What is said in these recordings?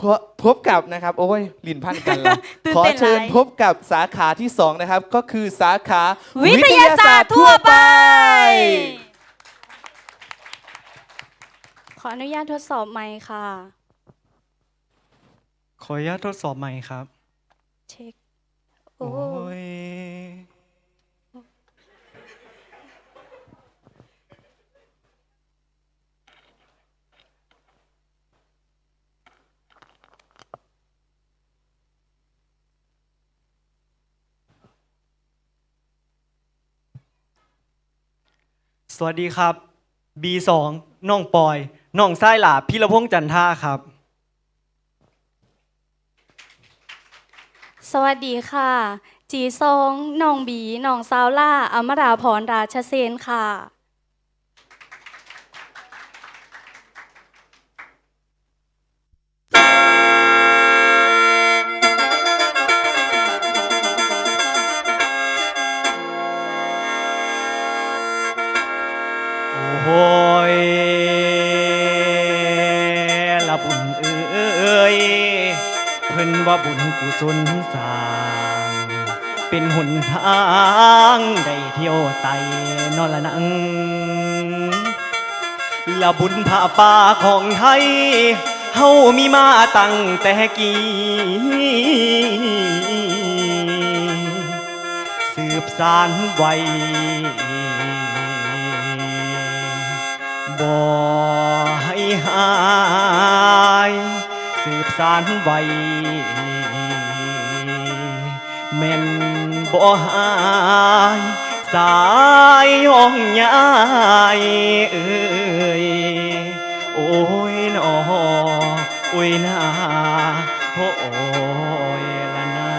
พบพบกับนะครับโอ้ยลินพันกันละตื่นขอเต้นหลาย เชิญพบกับสาขาที่สองนะครับ ก็คือสาขาวิทยาศาสตร์ทั่วไป ขออนุญาตทดสอบไมค์ค่ะ ขออนุญาตทดสอบใหม่ครับ เช็ค โอ้โอ้ยส วัสดีครับ B2 น้องปอยน้องไส้หลาพิรพงษ์จันท่าครับ สวัสดีค่ะ จีซองน้องบีน้องซาวล่าอมราพรราชเซนค่ะ บุญกุศลสร้าง เป็นหนทางได้เที่ยวไตนอละนังละบุญผ้าป่าของไทยเฮามีมาตั้งแต่กี้สืบสานไว้บ่ให้หา สืบสานไว้แม่นบ่หายสายย่องยายเอ้ยโอ้ยนอโอ้ยนาโอ้ยละนา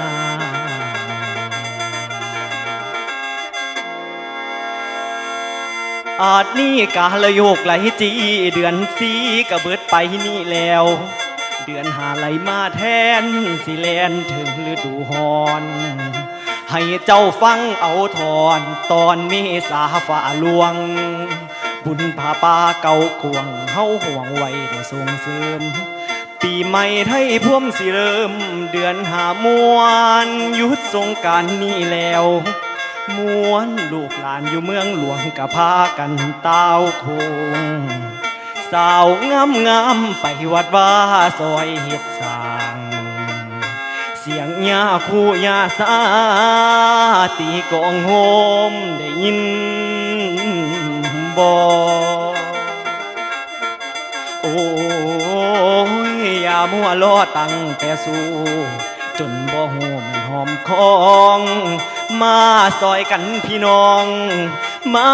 อาจนี่กาละโยกไหลจีเดือนสีกระเบิดไปนี่แล้ว เดือนหาไหลมาแทน สิแลนถึงฤดูฮอน ให้เจ้าฟังเอาทอนตอนเมษาฝ่าลวง บุญผาป่าเก่ากวงเฮาห่วงไว้ได้ส่งเสริมปีใหม่ไทยพ่วมสิเริ่ม เดือนหามวนหยุดสงการนี้แล้วมวนลูกหลานอยู่เมืองหลวงกะพากันเต้าคง สาวงามงามไปวัดว่าซอยเฮ็ดสร้าง เสียงยาคู่ยาสาตีกองโฮมได้ยินบ่โอ้ยยามัวรอตั้งแต่สู้จนบ่หูมันหอมคอง มาซอยกันพี่น้อง มา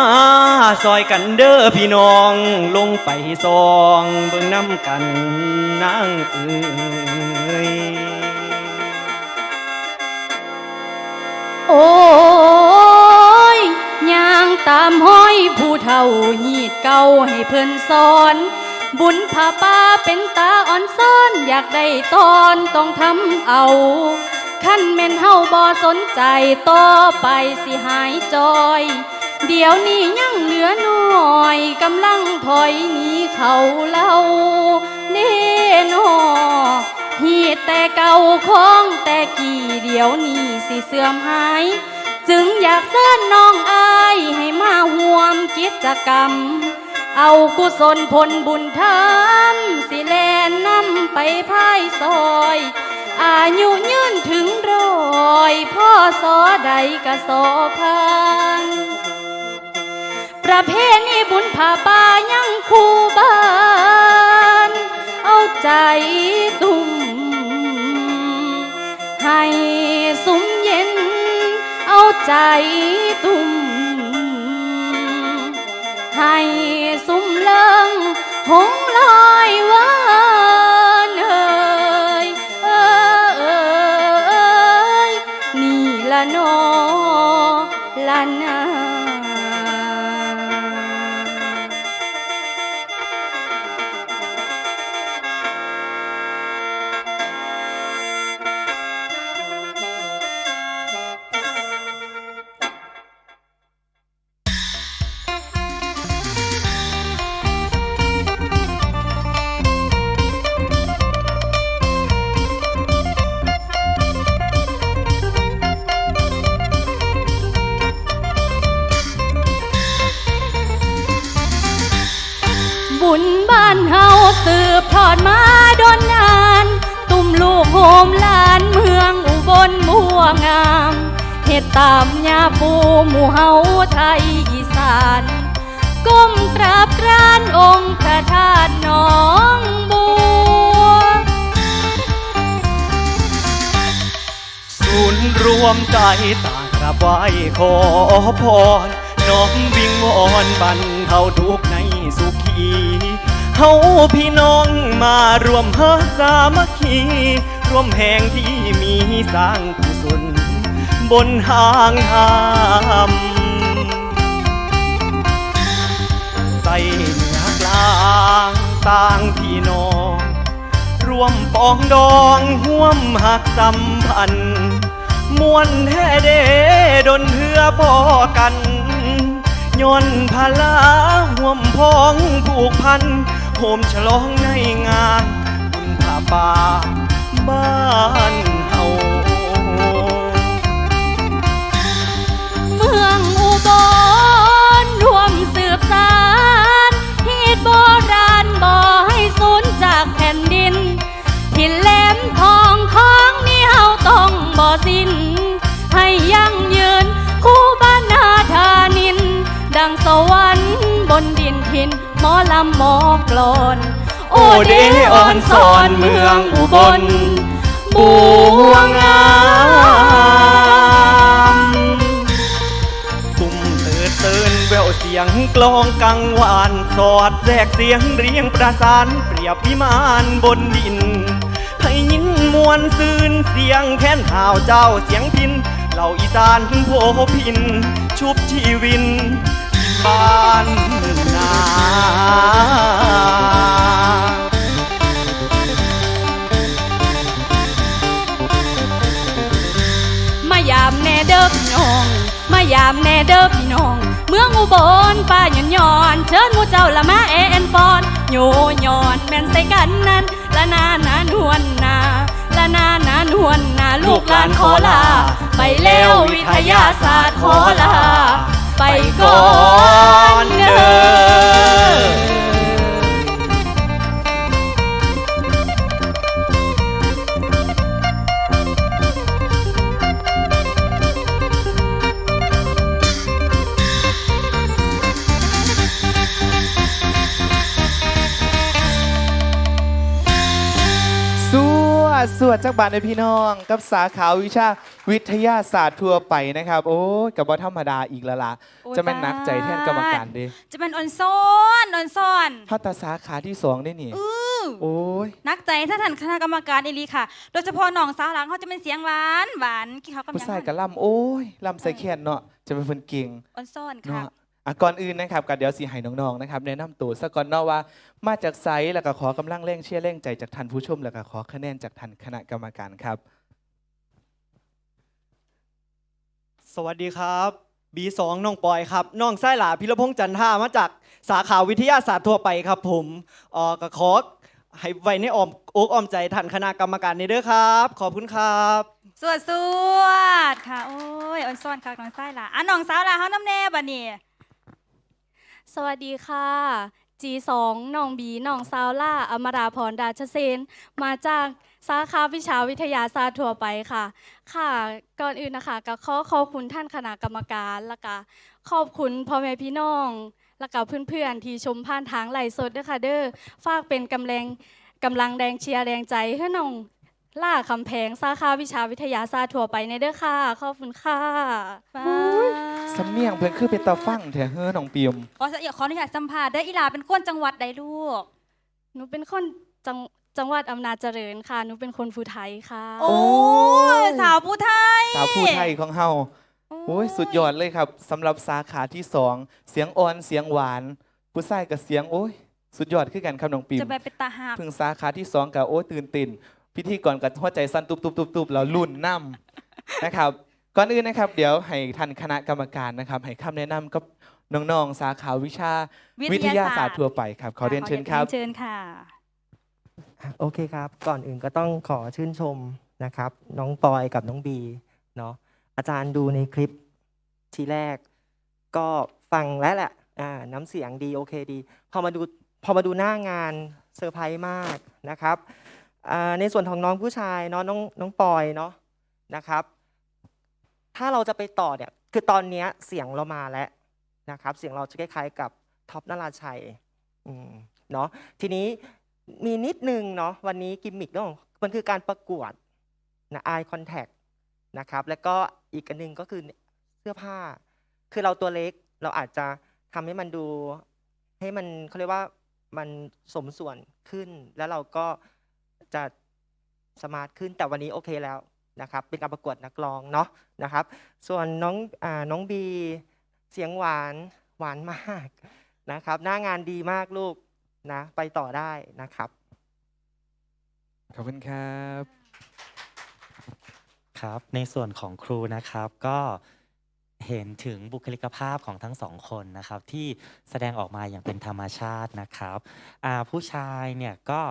ซอยกันเด้อพี่น้อง ลงไปซองเบิ่งน้ำกันนางเอ้ยโอ้ยย่างตามห้อยผู้เฒ่าหีดเก่าให้เพิ่นสอนบุญผาป่าเป็นตาอ่อนซ้อนอยากได้ตอนต้องทำเอา ขั้นแม่นเฮาบ่สนใจต่อไปสิหายจอย เดี๋ยวนี้ยังเหลือน้อยกำลังถอยหนีเขาเล่าเน่นอฮีดแต่เก่าของแต่กี่เดี๋ยวนี้สิเสื่อมหาย จึงอยากเสิญน้องอายให้มาห่วมกิจกรรม เอากุศลผลบุญธรรมสิแลนนำไปพายซอย อายุยืนถึงร้อยพ่อสอใดกะสอพันประเพณีบุญผาป่ายังคู่บ้าน เอาใจตุ่มให้สุมเย็น เอาใจตุ่มให้สุมเลิงหงลอยหวา ตามยาปูหมู่เฮาไทยอีสาน ก้มกราบกรานองค์พระธาตุหนองบัว ศูนย์รวมใจต่างกราบไหว้ขอพรน้อมวิงวอนบรรเทาทุกข์ในสุขีเฮาพี่น้องมารวมเฮาสามัคคี รวมแห่งที่มีสร้างกุศล บนทางธรรมใส่เหนือกลางต่างพี่น้องรวมปองดองห่วมหักสัมพันธ์มวนแท้เดดนเพื่อพอกันย้อนพลาห่วมพ้องผูกพันโฮมฉลองในงานบุญผาป่าบ้าน มืองอุบลรวมสืบสารฮีดโบราณบ่ให้สูญจากแผ่นดินถิ่นแหลมทองของนี่เฮาต้องบ่สิ้น ให้ยั่งยืนคู่บ้านนาธานิน ดังสวรรค์บนดินทินหมอลำหมอกลอนโอเดอ่อนสอนเมืองอุบลบวงา สียงกลองกังวาน สอดแทรกเสียงเรียงประสาน เปรียบวิมานบนดินให้ยินมวลซืนเสียงแค้นห่าวเจ้าเสียงพินเหล่าอีสานโพพิน ชุบชีวิน บ้านนามายามแน่เด้อพี่น้อง มายามแน่เด้อพี่น้อง เมืองอุบลป้าหย่อนหย่อนเชิญมูเจ้าละมาเอ็นปอนโยหย่อนแม่นใส่กันนั้นละนานานวนนาละนานานวนนาลูกหลานขอลา ไปแล้ววิทยาศาสตร์ขอลา ไปก่อนเด้อ สวดจากบาทในพี่น้อง กับสาขาวิชาวิทยาศาสตร์ทั่วไปนะครับ โอ้ยกับว่าธรรมดาอีกแล้วล่ะโอ้ยจะเป็นนักใจแทนกรรมการเด้จะเป็นออนซอนออนซอนพัตสาขาที่สองได้นี่อื้อโอ้ยนักใจถ้าท่านคณะกรรมการเอหลีค่ะ โดยเฉพาะน้องสาวหลังเขาจะเป็นเสียงหวานหวานกี่เขากำผู้ลังชายกับล่ำโอ้ยล่ำใส่แขนเนาะจะเป็นคนเก่งออนซอนค่ะ เนาะ อะก่อนอื่นนะครับกับเดี๋ยวสีให้น้องๆนะครับแนะนำตัวซะก่อนเนาะว่ามาจากไซส์แล้วก็ขอกำลังเร่งเชียร์เร่งใจจากท่านผู้ชมแล้วก็ขอคะแนนจากท่านคณะกรรมการครับ สวัสดีครับ B2 น้องปอยครับน้องไส้หลาพิรพงษ์จันทามาจากสาขาวิทยาศาสตร์ทั่วไปครับผมเออก็ขอให้ไว้ในอ้อมอกอ้อมใจท่านคณะกรรมการในเด้อครับ ขอบคุณครับ สวดสวดค่ะ โอ้ยออนซ่อนค่ะน้องไส้ล่ะอะน้องสาวล่ะเขาน้ำแน่บัดนี้ สวัสดีค่ะ G2 น้องบีน้องซาวล่า อมราพรดาชเซน มาจากสาขาวิชาวิทยาศาสตร์ทั่วไปค่ะ ค่ะ ก่อนอื่นนะคะก็ขอขอบคุณท่านคณะกรรมการแล้วก็ขอบคุณพ่อแม่พี่น้อง แล้วก็เพื่อนๆ ที่ชมผ่านทางไลฟ์สดด้วยค่ะเด้อ ฝากเป็นกำลังกำลังแดงเชียร์แรงใจให้น้องล่าคำแพงสาขาวิชาวิทยาศาสตร์ทั่วไปในเด้อค่ะ ขอบคุณค่ะ สำเนียงเพิ่นคือเป็นตาฟังแถเฮ้อน้องปิมขออยากขออนุญาตสัมภาษณ์ได้ออีหลาเป็นคนจังหวัดใดลูก หนูเป็นคนจังจังหวัดอำนาจเจริญค่ะ หนูเป็นคนภูไทยค่ะ โอ้ยสาวผู้ไทย สาวผู้ไทยของเฮาโอ้ยสุดยอดเลยครับสำหรับสาขาที่สองเสียงอ่อนเสียงหวาน ผู้ชายกับเสียงโอ้ย สุดยอดคือกันครับน้องปิม จะไปเป็นตาหัก เพิ่งสาขาที่สองกับโอ้ยตื่นเต้นพิธีก่อนกับหัวใจสั้นตุบตุบตุบตุบแล้วรุ่นน้ำ นะครับ ก่อนอื่นนะครับเดี๋ยวให้ท่านคณะกรรมการนะครับ ให้คำแนะนำกับน้องๆสาขาวิชาวิทยาศาสตร์ทั่วไปครับ ขอเรียนเชิญครับเชิญค่ะ โอเคครับ ก่อนอื่นก็ต้องขอชื่นชมนะครับ น้องปอยกับน้องบีเนาะอาจารย์ดูในคลิปทีแรก ก็ฟังแล้วแหละอ่าน้ำเสียงดีโอเคดี พอมาดูพอมาดูหน้างานเซอร์ไพรส์มากนะครับอ่าในส่วนของน้องผู้ชายเนาะน้องน้องปอยเนาะนะครับ ถ้าเราจะไปต่อเนี่ยคือตอนนี้เสียงเรามาแล้วนะครับ เสียงเราจะคล้ายๆกับท็อปนราชัยเนาะทีนี้มีนิดนึงเนาะวันนี้กิมมิคเนาะมันคือการประกวดนะ eye contact นะครับ แล้วก็อีกอันนึงก็คือเสื้อผ้า คือเราตัวเล็กเราอาจจะทำให้มันดู ให้มันเขาเรียกว่ามันสมส่วนขึ้น แล้วเราก็จะสมาร์ทขึ้นแต่วันนี้โอเคแล้ว นะครับเป็นการประกวดนักร้องเนาะนะครับ ส่วนน้องอ่าน้องบีเสียงหวานหวานมากนะครับ หน้างานดีมากลูกนะไปต่อได้นะครับขอบคุณครับครับในส่วนของครูนะครับก็เห็นถึงบุคลิกภาพของทั้งสองคนนะครับ ที่แสดงออกมาอย่างเป็นธรรมชาตินะครับอ่าผู้ชายเนี่ยก็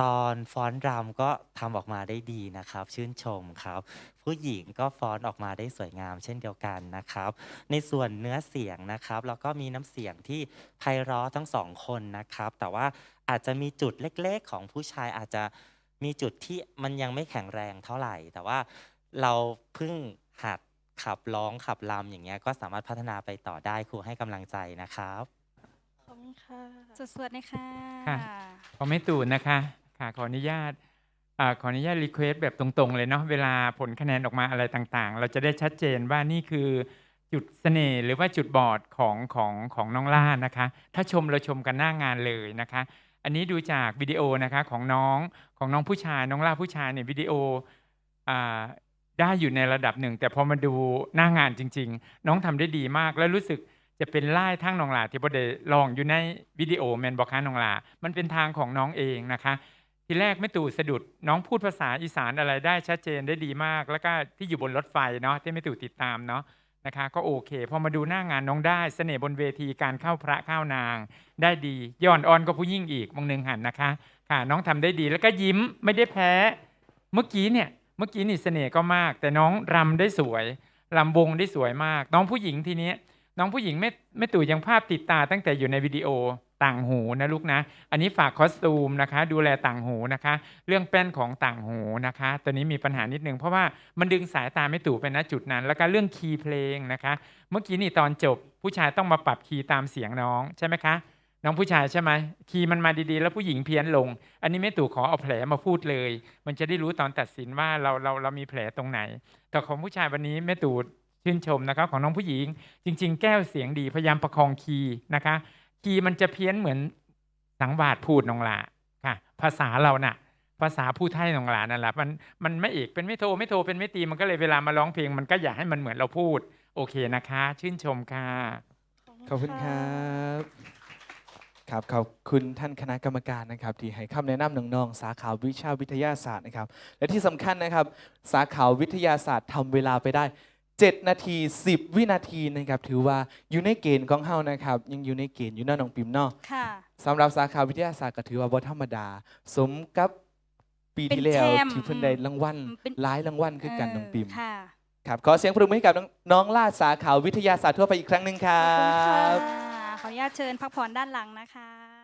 ตอนฟ้อนรำก็ทำออกมาได้ดีนะครับ ชื่นชมครับ ผู้หญิงก็ฟ้อนออกมาได้สวยงามเช่นเดียวกันนะครับ ในส่วนเนื้อเสียงนะครับแล้วก็มีน้ำเสียงที่ไพเราะทั้งสองคนนะครับ แต่ว่าอาจจะมีจุดเล็กๆ ของผู้ชายอาจจะมีจุดที่มันยังไม่แข็งแรงเท่าไหร่ แต่ว่าเราเพิ่งหัดขับร้องขับรำอย่างเงี้ยก็สามารถพัฒนาไปต่อได้ครูให้กำลังใจนะครับ ขอบคุณค่ะ สวดๆเลยค่ะค่ะ ขอไม่ตูนนะคะ ค่ะขออนุญาตอขออนุญาตรีเควสแบบตรงๆ เลยเนาะเวลาผลคะแนนออกมาอะไรต่างๆ เราจะได้ชัดเจนว่านี่คือจุดเสน่ห์หรือว่าจุดบอดของของของน้องล่านะคะ ถ้าชมเราชมกันหน้างานเลยนะคะ อันนี้ดูจากวิดีโอนะคะของน้องของน้องผู้ชายน้องล่าผู้ชายเนี่ยวิดีโอได้อยู่ในระดับหนึ่ง แต่พอมาดูหน้างานจริง ๆ น้องทำได้ดีมากแล้วรู้สึกจะเป็นไล่ทั้งน้องหลาที่บไดลองอยู่ในวิดีโอแมนบอกค้าน้องหลา มันเป็นทางของน้องเองนะคะ ทีแรกไม่ตู่สะดุดน้องพูดภาษาอีสานอะไรได้ชัดเจนได้ดีมาก แล้วก็ที่อยู่บนรถไฟเนาะที่ไม่ตู่ติดตามเนาะนะคะก็โอเคพอมาดูหน้างานน้องได้เสน่ห์บนเวทีการเข้าพระเข้านาง ได้ดีย้อนอ่อนก็ผู้ยิ่งอีกมงหนึ่งหันนะคะ ค่ะ น้องทำได้ดีแล้วก็ยิ้มไม่ได้แพ้ เมื่อกี้เนี่ยเมื่อกี้นี่เสน่ห์ก็มาก แต่น้องรำได้สวยรำวงได้สวยมาก น้องผู้หญิงทีนี้น้องผู้หญิงไม่ไม่ตู่ยังภาพติดตาตั้งแต่อยู่ในวิดีโอ ต่างหูนะลูกนะ อันนี้ฝากคอสตูมนะคะ ดูแลต่างหูนะคะ เรื่องแป้นของต่างหูนะคะ ตัวนี้มีปัญหานิดนึงเพราะว่ามันดึงสายตาไม่ตู่ไปณจุดนั้น แล้วก็เรื่องคีย์เพลงนะคะ เมื่อกี้นี่ตอนจบผู้ชายต้องมาปรับคีย์ตามเสียงน้องใช่ไหมคะ น้องผู้ชายใช่ไหมคีย์มันมาดีๆ แล้วผู้หญิงเพี้ยนลง อันนี้แม่ตู่ขอเอาแผลมาพูดเลย มันจะได้รู้ตอนตัดสินว่าเราเราเรามีแผลตรงไหน แต่ของผู้ชายวันนี้แม่ตู่ชื่นชมนะครับของน้องผู้หญิง จริง ๆ แก้วเสียงดีพยายามประคองคีย์นะคะ คีย์มันจะเพี้ยนเหมือนสังวาดพูดนองละค่ะ ภาษาเราน่ะ ภาษาผู้ไทยนองละนั่นแหละมันมันไม่เอกเป็นไม่โทไม่โทเป็นไม่ตีมันก็เลยเวลามาร้องเพลง มันก็อยากให้มันเหมือนเราพูด โอเคนะคะ ชื่นชมค่ะขอบคุณครับครับขอบคุณท่านคณะกรรมการนะครับ ที่ให้คำแนะนำน้องๆสาขาวิชาวิทยาศาสตร์นะครับ และที่สำคัญนะครับ สาขาวิทยาศาสตร์ทำเวลาไปได้ 7 นาที 10 วินาทีนะครับ ถือว่าอยู่ในเกณฑ์ของเฮานะครับ ยังอยู่ในเกณฑ์อยู่เนอน้องปิมเนาะค่ะ สำหรับสาขาวิทยาศาสตร์ก็ถือว่าบ่ธรรมดา สมกับปีที่แล้วเป็นแชมป์ที่เพิ่นได้รางวัลเป็น หลายรางวัลคือกันน้องปิมค่ะ ครับขอเสียงปรบมือให้กับน้องน้องลาดสาขาวิทยาศาสตร์ทั่วไปอีกครั้งหนึ่งคขรัอบคุณบค่ะขออนุญาตเชิญพักผ่อนด้านหลังนะคะ